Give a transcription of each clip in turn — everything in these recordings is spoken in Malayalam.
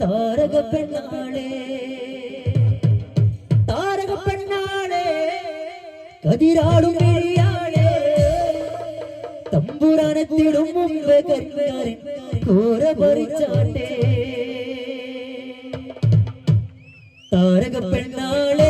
താരക പെണ്ണാളെ താരക പെണ്ണാളെ കതിരാളും കിഴിയാളെ തമ്പുരാനെത്തിടും മുമ്പ് കരിക്കാരൻ കോര പറിച്ചാട്ടെ. താരക പെണ്ണാളെ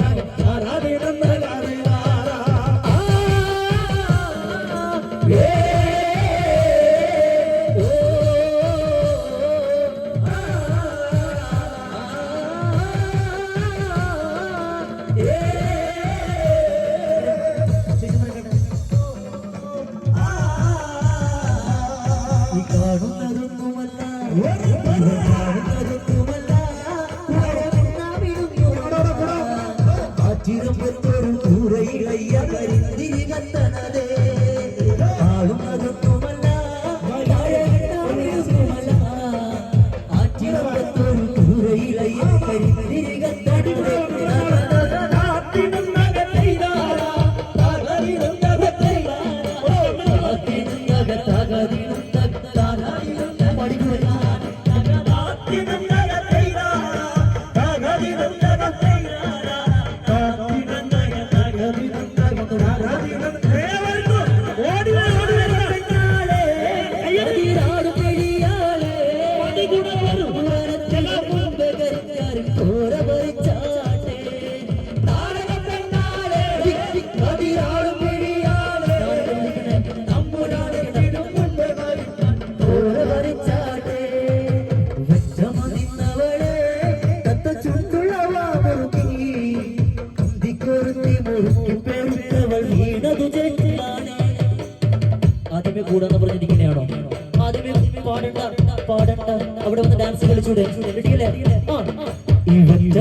ஒரு ആദ്യമേ കൂടാന്ന് പറഞ്ഞിരിക്കുന്നതാണോ ആദ്യമേ പാടണ്ട പാടണ്ട. അവിടെ വന്ന് ഡാൻസ് കളിച്ചൂടെ? ഇവറ്റ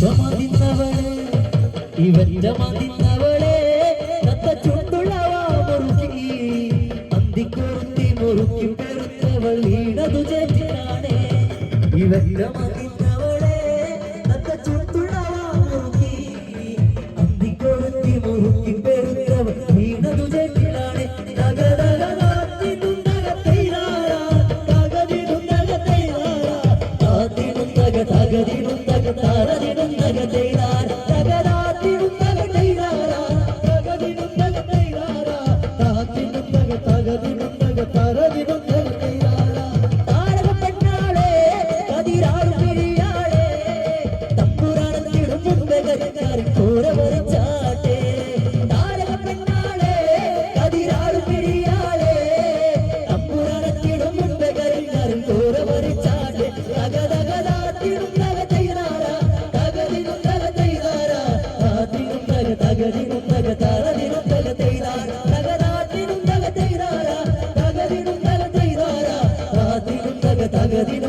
വശമതിന്നവളെ ഇവന്റെ മതിന്നവളെ തത്ത ചുണ്ടുളവാ മുറുക്കി. അന്തിക്കുറുത്തി മുറുക്കി പെരുത്തവൾ ഈടതു ചേച്ചിനാണേ. ഇവന്റെ മതിന്നവളെ മുറുക്കി தக தகதிடும் தக தரதிடும் தக Medina